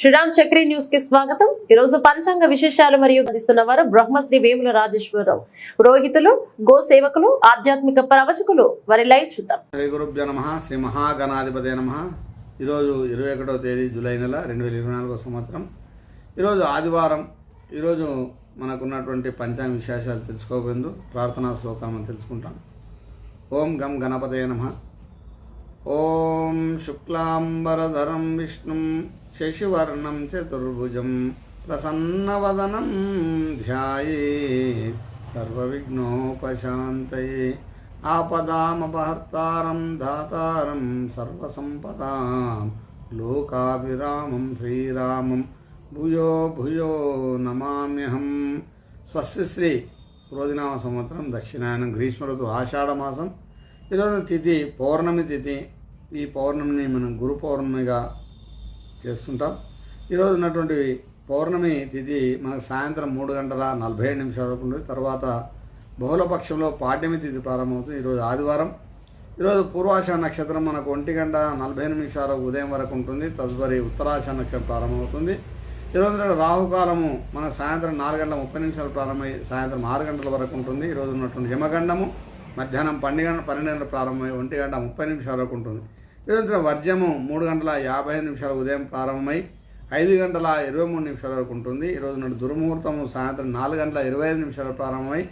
శ్రీరామ్ చక్రి న్యూస్కి స్వాగతం. ఈ రోజు పంచాంగ విశేషాలు మరియు అందిస్తున్న వారు బ్రహ్మశ్రీ వేముల రాజేశ్వరరావు. రోహితులు గో సేవకులు ఆధ్యాత్మిక ప్రవచకులు. వారి లైవ్ చూద్దాం. శ్రీ గురుభ్య నమ శ్రీ మహాగణాధిపతి నమ. ఈరోజు ఇరవై ఒకటో తేదీ జూలై నెల రెండు వేల ఇరవై నాలుగో సంవత్సరం. ఈరోజు ఆదివారం ఈరోజు మనకున్నటువంటి పంచాంగ విశేషాలు తెలుసుకోబోయిందు ప్రార్థనా శ్లోకాలను మనం తెలుసుకుంటాం. ఓం గం గణపతయ నమ. ఓం శుక్లాంబరధరం విష్ణుం శశివర్ణం చతుర్భుజం ప్రసన్నవదనం ధ్యాయే సర్వవిఘ్నోపశాంతయే. ఆపదామపహర్తారం దాతారం సర్వసంపదాం. లోకాభిరామం శ్రీరామం. భూయో భూయో నమామ్యహం స్వస్తి శ్రీ రోజునామ సంవత్సరం దక్షిణాయనం గ్రీష్మ ఋతు ఆషాఢమాసం ఈరోజు తిథి పౌర్ణమి తిథి. ఈ పౌర్ణమిని మనం గురు పౌర్ణమిగా చేస్తుంటాం. ఈరోజు ఉన్నటువంటి పౌర్ణమి తిథి మనకు సాయంత్రం మూడు గంటల నలభై ఏడు నిమిషాల వరకు ఉంటుంది. తర్వాత బహుళపక్షంలో పాడ్యమి తిథి ప్రారంభమవుతుంది ఈరోజు ఆదివారం. ఈరోజు పూర్వాష నక్షత్రం మనకు ఒంటి గంట నలభై నిమిషాల ఉదయం వరకు ఉంటుంది. తదుపరి ఉత్తరాష నక్షత్రం ప్రారంభమవుతుంది. ఈరోజు రాహుకాలము మన సాయంత్రం నాలుగు గంటల ముప్పై నిమిషాలు ప్రారంభమై సాయంత్రం ఆరు గంటల వరకు ఉంటుంది. ఈరోజు ఉన్నటువంటి యమగండము మధ్యాహ్నం పన్నెండు గంటల పన్నెండు గంటల ప్రారంభమై ఒంటి గంట ముప్పై నిమిషాల వరకు ఉంటుంది. నిరంతరం వర్జము మూడు గంటల యాభై ఐదు నిమిషాల ఉదయం ప్రారంభమై ఐదు గంటల ఇరవై మూడు నిమిషాల వరకు ఉంటుంది. ఈరోజు నాడు దుర్ముహూర్తము సాయంత్రం నాలుగు గంటల ఇరవై ఐదు నిమిషాల ప్రారంభమై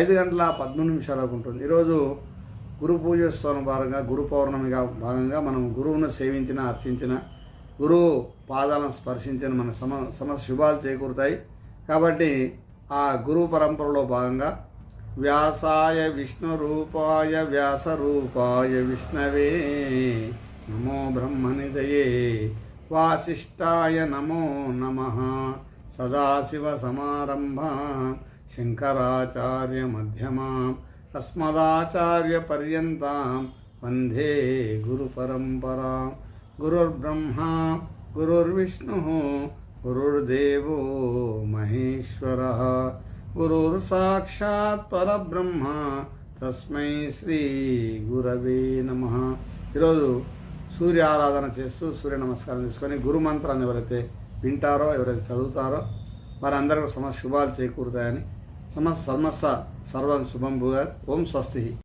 ఐదు గంటల పద్మూడు నిమిషాల వరకు ఉంటుంది. ఈరోజు గురు పూజోత్సవం భాగంగా గురు పౌర్ణమిగా భాగంగా మనం గురువును సేవించిన అర్చించిన గురువు పాదాలను స్పర్శించిన మన సమ సమస్త శుభాలు చేకూరుతాయి. కాబట్టి ఆ గురువు పరంపరలో భాగంగా व्यासाय विष्णुरूपाय व्यासरूपाय विष्णवे नमो ब्रह्मनिधये वासिष्ठाय नमो नमः सदाशिवसमारम्भा शङ्कराचार्यमध्यमाम् अस्मदाचार्यपर्यन्तां वंदे गुरुपरम्परां गुरुर्ब्रह्मा, गुरुर्विष्णुः, गुरुर्देवो महेश्वरः। గురుర్ సాక్షాత్ పరబ్రహ్మ తస్మై శ్రీ గురవే నమ ఈరోజు సూర్య ఆరాధన చేస్తూ సూర్య నమస్కారం చేసుకొని గురు మంత్రాన్ని ఎవరైతే వింటారో ఎవరైతే చదువుతారో వారందరికీ సమస్త శుభాలు చేకూరుతాయని. సమస్త సమస్త సర్వం శుభం భూగా ఓం స్వస్తి.